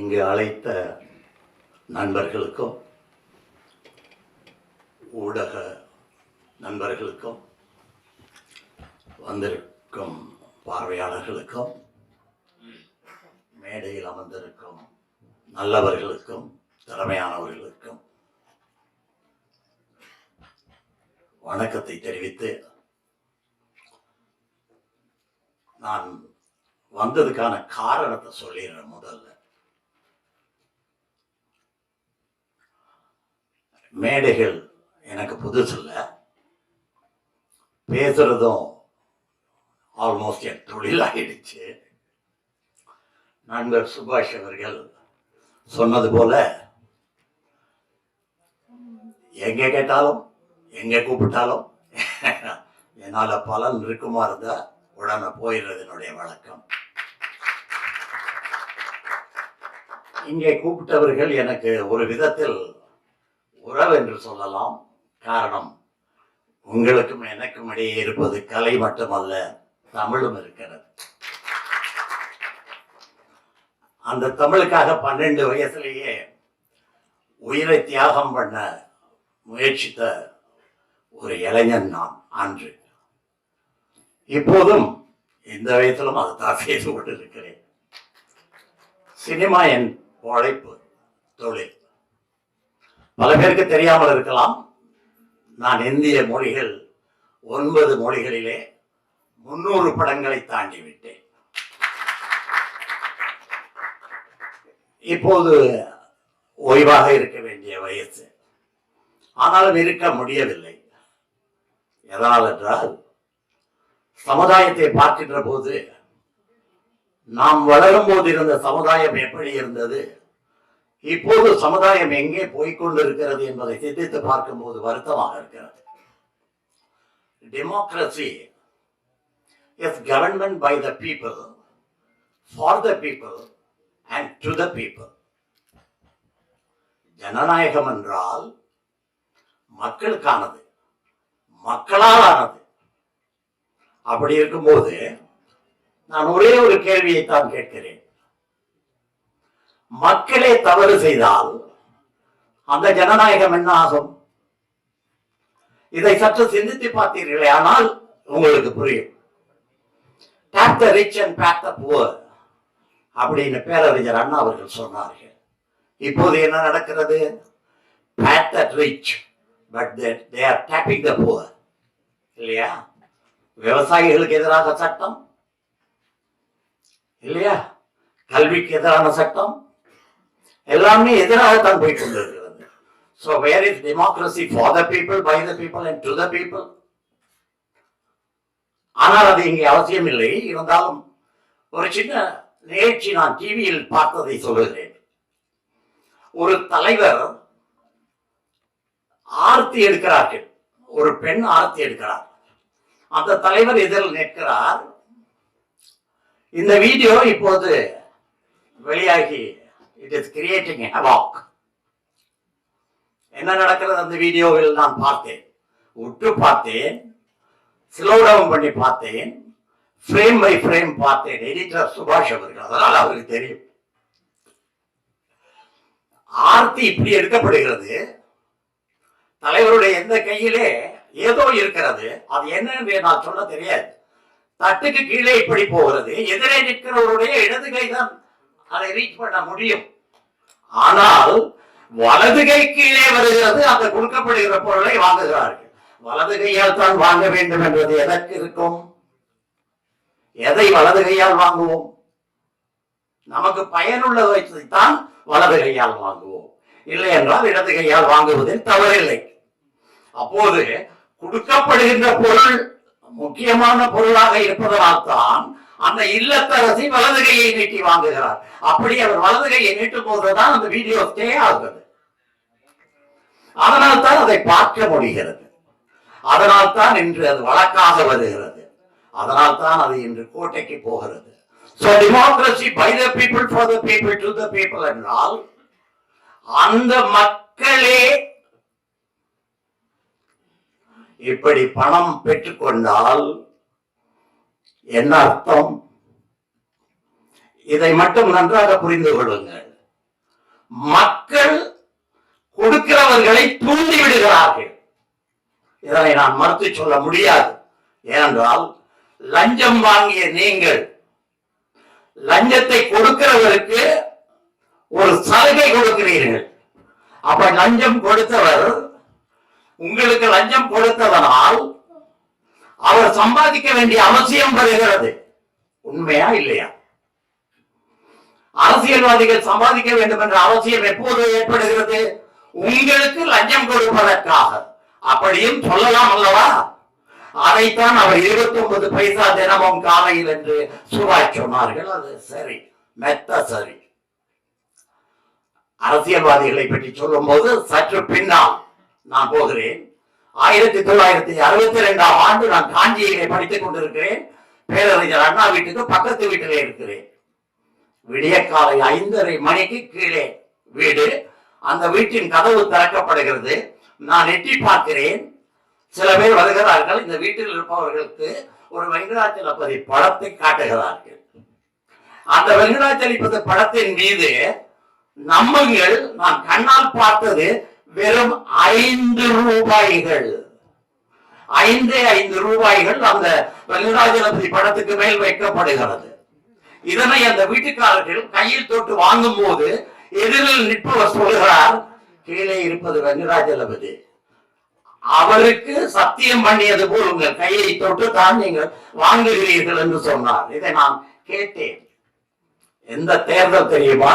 இங்கு அழைத்த நண்பர்களுக்கும் ஊடக நண்பர்களுக்கும் வந்திருக்கும் பார்வையாளர்களுக்கும் மேடையில் அமர்ந்திருக்கும் நல்லவர்களுக்கும் திறமையானவர்களுக்கும் வணக்கத்தை தெரிவித்து நான் வந்ததுக்கான காரணத்தை சொல்லிடுறேன் முதல்ல. மேடைகள் எனக்கு புதுசு பேசுகிறதும் பேசுறதும் ஆல்மோஸ்ட் என் தொழிலாயிடுச்சு. நண்பர் சுபாஷ் அவர்கள் சொன்னது போல எங்க கேட்டாலும் எங்க கூப்பிட்டாலும் என்னால் பலன் இருக்குமா இருந்தா உடனே போயிடுறது என்னுடைய வழக்கம். இங்கே கூப்பிட்டவர்கள் எனக்கு ஒரு விதத்தில் உறவு என்று சொல்லலாம். காரணம் உங்களுக்கும் எனக்கும் இடையே இருப்பது கலை மட்டுமல்ல தமிழும் இருக்கிறது. அந்த தமிழுக்காக பன்னெண்டு வயசுலேயே உயிரை தியாகம் பண்ண முயற்சித்த ஒரு இளைஞன் நான் அன்று இப்போதும் இந்த வயதிலும் அதை தான் செய்து கொண்டிருக்கிறேன். சினிமா என் உழைப்பு தொழில். பல பேருக்கு தெரியாமல் இருக்கலாம். நான் இந்திய மொழிகள் ஒன்பது மொழிகளிலே முன்னூறு படங்களை தாண்டி விட்டேன். இப்போது ஓய்வாக இருக்க வேண்டிய வயசு. ஆனாலும் இருக்க முடியவில்லை. எதனால் என்றால் சமுதாயத்தை பார்க்கின்ற போது நாம் வளரும் போது இருந்த சமுதாயம் எப்படி இருந்தது? இப்போது சமுதாயம் எங்கே போய்கொண்டிருக்கிறது என்பதை சிந்தித்து பார்க்கும்போது வருத்தமாக இருக்கிறது. Democracy is government by the people for the people and to the people ஜனநாயகம் என்றால் மக்களுக்கானது மக்களால் ஆனது அப்படி இருக்கும்போது நான் ஒரே ஒரு கேள்வியை தான் கேட்கிறேன். மக்களே தவறு செய்தால் அந்த ஜனநாயகம் என்ன ஆகும்? இதை சற்று சிந்தித்து பார்த்தீர்களே ஆனால் உங்களுக்கு புரியும். Tap the rich and back the poor அப்படின்னு பேரறிஞர் அண்ணா அவர்கள் சொன்னார்கள். இப்போது என்ன நடக்கிறது? Pat the rich but they are tapping the poor இல்லையா? விவசாயிகளுக்கு எதிராக சட்டம்? இல்லையா? கல்விக்கு எதிரான சட்டம்? எல்லாமே எதிராகத்தான் போய் கொண்டிருக்கிறது so where is democracy for the people by the people and to the people ஆனால் அது இங்கே அவசியம் இல்லை. இருந்தாலும் ஒரு சின்ன நிகழ்ச்சி நான் டிவியில் பார்த்ததை சொல்லுகிறேன். ஒரு தலைவர் ஆர்த்தி எடுக்கிறார்கள். ஒரு பெண் ஆர்த்தி எடுக்கிறார். அந்த தலைவர் எதிரில் நிற்கிறார். இந்த வீடியோ இப்போது வெளியாகி இட் இஸ் கிரியேட்டிங் ஹவாக் என்ன நடக்கிறது அந்த வீடியோவில் நான் பார்த்தேன். உற்று பார்த்தேன். ஸ்லோ டவுன் பண்ணி பார்த்தேன். ஃப்ரேம் பை ஃப்ரேம் பார்த்தேன். எடிட்டர் சுபாஷ் அவர்கள். அதனால் அவருக்கு தெரியும். ஆர்த்தி இப்படி எடுக்கப்படுகிறது. தலைவருடைய எந்த கையிலே ஏதோ இருக்கிறது. அது என்ன என்று நான் சொல்ல தெரியாது. தட்டுக்கு கீழே இப்படி போகிறது. எதிரே நிற்கிறவருடைய இடது கைதான் அதை ரீச் பண்ண முடியும். ஆனால் வலது கை கீழே வருகிறது அந்த கொடுக்கப்படுகிற பொருளை வாங்குகிறார்கள். வலது கையால் தான் வாங்க வேண்டும் என்பது எதற்கு இருக்கும்? எதை வலது கையால் வாங்குவோம்? நமக்கு பயனுள்ளதை தான் வலது கையால் வாங்குவோம். இல்லை என்றால் இடது கையால் வாங்குவதில் தவறில்லை. அப்போது கொடுக்கப்படுகின்ற பொருள் முக்கியமான பொருளாக இருப்பதனால் தான் அந்த இல்லத்தரசி வலது கையை நீட்டி வாங்குகிறார். அப்படி அவர் வலது கையை நீட்டும் போதுதான் அந்த வீடியோ ஸ்டே ஆகுது. அதனால் தான் அதை பார்க்க முடிகிறது. அதனால் தான் இன்று அது வழக்காக வருகிறது. அதனால் தான் அது இன்று கோட்டைக்கு போகிறது. So democracy by the people for the people to the people என்றால் அந்த மக்களே இப்படி பணம் பெற்றுக்கொண்டால் என்ன அர்த்தம்? இதை மட்டும் நன்றாக புரிந்து கொள்ளுங்கள். மக்கள் கொடுக்கிறவர்களை தூண்டி விடுகிறார்கள். இதனை நான் மறுத்து சொல்ல முடியாது. ஏனென்றால் லஞ்சம் வாங்கிய நீங்கள் லஞ்சத்தை கொடுக்கிறவருக்கு ஒரு சலுகை கொடுக்கிறீர்கள். அப்ப லஞ்சம் கொடுத்தவர் உங்களுக்கு லஞ்சம் கொடுத்ததனால் அவர் சம்பாதிக்க வேண்டிய அவசியம் வருகிறது. உண்மையா இல்லையா? அரசியல்வாதிகள் சம்பாதிக்க வேண்டும் என்ற அவசியம் எப்போது ஏற்படுகிறது? உங்களுக்கு லஞ்சம் கொடுப்பதற்காக. அப்படியும் சொல்லலாம் அல்லவா? அதைத்தான் அவர் இருபத்தி ஒன்பது பைசா தினமும் காலையில் என்று சுவாய் சொன்னார்கள். அது சரி மெத்த சரி. அரசியல்வாதிகளை பற்றி சொல்லும் போது சற்று பின்னால் நான் போகிறேன். ஆயிரத்தி தொள்ளாயிரத்தி அறுபத்தி ரெண்டாம் ஆண்டு நான் காஞ்சியிலே படித்துக் கொண்டிருக்கிறேன். பேரறிஞர் அண்ணா வீட்டுக்கு பக்கத்து வீட்டிலே இருக்கிறேன். விடிய காலை ஐந்தரை மணிக்கு கீழே வீடு. அந்த வீட்டின் கதவு திறக்கப்படுகிறது. நான் எட்டி பார்க்கிறேன். சில பேர் வருகிறார்கள். இந்த வீட்டில் இருப்பவர்களுக்கு ஒரு வெங்கடாச்சலபதி படத்தை காட்டுகிறார்கள். அந்த வெங்கடாச்சலபதி படத்தின் மீது நம்மங்கள் நான் கண்ணால் பார்த்தது வெறும் ஐந்து ரூபாய்கள். ஐந்தே ஐந்து ரூபாய்கள் அந்த வெங்கடாஜலபதி படத்துக்கு மேல் வைக்கப்படுகிறது. இதனை அந்த வீட்டுக்காரர்கள் கையில் தொட்டு வாங்கும் போது எதிரில் நிற்பவர் சொல்கிறார் கீழே இருப்பது வெங்கடாஜலபதி அவருக்கு சத்தியம் பண்ணியது போல் உங்கள் கையை தொட்டு தான் நீங்கள் வாங்குகிறீர்கள் என்று சொன்னார். இதை நான் கேட்டேன். எந்த தேர்தல் தெரியுமா?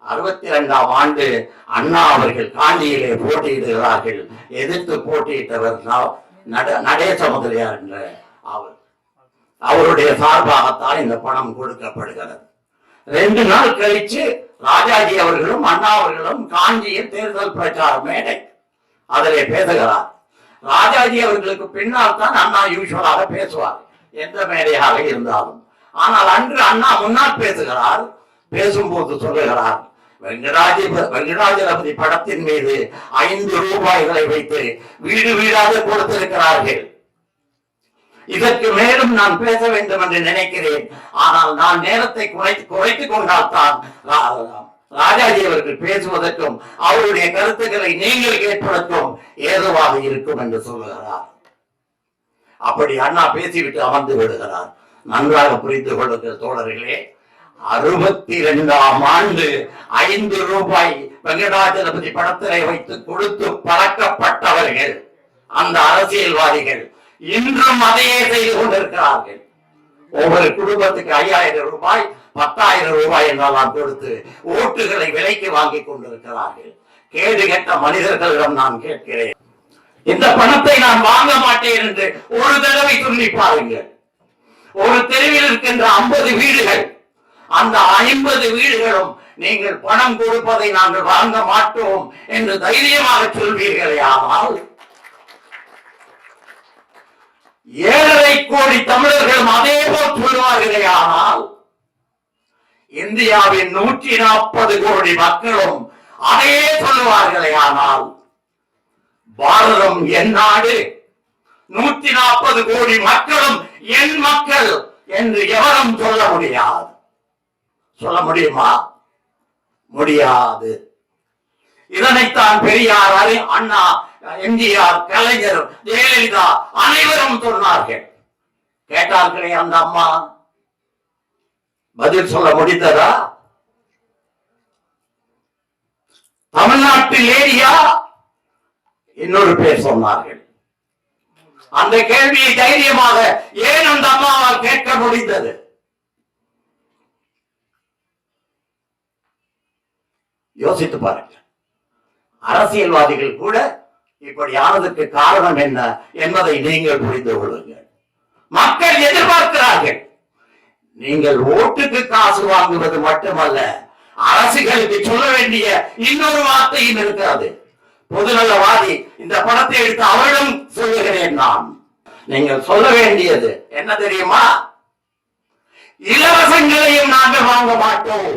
அறுபத்தி இரண்டாம் ஆண்டு அண்ணா அவர்கள் காஞ்சியிலே போட்டியிடுகிறார்கள். எதிர்த்து போட்டியிட்டவர் நட- நடேச முதலியார் என்ற அவர். அவருடைய சார்பாகத்தான் இந்த பணம் கொடுக்கப்படுகிறது. ரெண்டு நாள் கழிச்சு ராஜாஜி அவர்களும் அண்ணா அவர்களும் காஞ்சியில் தேர்தல் பிரச்சார மேடை அதிலே பேசுகிறார். ராஜாஜி அவர்களுக்கு பின்னால் தான் அண்ணா யூஸ்வலாக பேசுவார் எந்த மேடையாக இருந்தாலும். ஆனால் அன்று அண்ணா முன்னால் பேசுகிறார் பேசும்போது சொல்லுகிறார் வெங்கடாஜி வெங்கடாஜலபதி படத்தின் மீது ஐந்து ரூபாய்களை வைத்து வீடு வீடாக கொடுத்திருக்கிறார்கள். இதற்கு மேலும் நான் பேச வேண்டும் என்று நினைக்கிறேன். ஆனால் நான் நேரத்தை குறைத்து குறைத்துக் கொண்டால்தான் தான் ராஜாஜி அவர்கள் பேசுவதற்கும் அவருடைய கருத்துக்களை நீங்கள் கேட்பதற்கும் ஏதுவாக இருக்கும் என்று சொல்லுகிறார். அப்படி அண்ணா பேசிவிட்டு அமர்ந்து விடுகிறார். நன்றாக புரிந்து கொள்ளுங்கள் தோழர்களே. அறுபத்தி இரண்டாம் ஆண்டு ஐந்து ரூபாய் வெங்கடாஜலபதி படத்திலே வைத்து கொடுத்து பழக்கப்பட்டவர்கள் அந்த அரசியல்வாதிகள் இன்றும் அதையே செய்து கொண்டிருக்கிறார்கள். ஒவ்வொரு குடும்பத்துக்கு ஐயாயிரம் ரூபாய் பத்தாயிரம் ரூபாய் என்றெல்லாம் கொடுத்து ஓட்டுகளை விலைக்கு வாங்கி கொண்டிருக்கிறார்கள். கேடு கெட்ட மனிதர்களிடம் நான் கேட்கிறேன். இந்த பணத்தை நான் வாங்க மாட்டேன் என்று ஒரு தடவை சொல்லி பாருங்கள். ஒரு தெருவில் இருக்கின்ற ஐம்பது வீடுகள் அந்த ஐம்பது வீடுகளும் நீங்கள் பணம் கொடுப்பதை நாங்கள் வாங்க மாட்டோம் என்று தைரியமாக சொல்வீர்களே ஆனால் ஏழரை கோடி தமிழர்களும் அதே போல் சொல்வார்களே ஆனால் இந்தியாவின் நூற்றி நாற்பது கோடி மக்களும் அதையே சொல்லுவார்களே ஆனால் பாரதம் என் நாடு நூற்றி நாற்பது கோடி மக்களும் என் மக்கள் என்று எவரும் சொல்ல முடியாது. சொல்ல முடியுமா? முடியாது. இதனைத்தான் பெரியார் அறி அண்ணா எம்ஜிஆர் கலைஞர் ஜெயலலிதா அனைவரும் சொன்னார்கள். கேட்டார்களே அந்த அம்மா. பதில் சொல்ல முடிந்ததா? தமிழ்நாட்டில் ஏரியா? இன்னொரு பேர் சொன்னார்கள். அந்த கேள்வியை தைரியமாக ஏன் அந்த அம்மாவால் கேட்க முடிந்தது? யோசித்து பாருங்க. அரசியல்வாதிகள் கூட இப்படி ஆனதுக்கு காரணம் என்ன என்பதை நீங்கள் புரிந்து கொள்ளுங்கள். மக்கள் எதிர்பார்க்கிறார்கள். நீங்கள் ஓட்டுக்கு காசு வாங்குவது மட்டுமல்ல அரசுகளுக்கு சொல்ல வேண்டிய இன்னொரு வார்த்தையும் இருக்கிறது. பொதுநலவாதி இந்த படத்தை எடுத்து அவரிடம் சொல்லுகிறேன் நான். நீங்கள் சொல்ல வேண்டியது என்ன தெரியுமா? இலவசங்களையும் நாங்கள் வாங்க மாட்டோம்.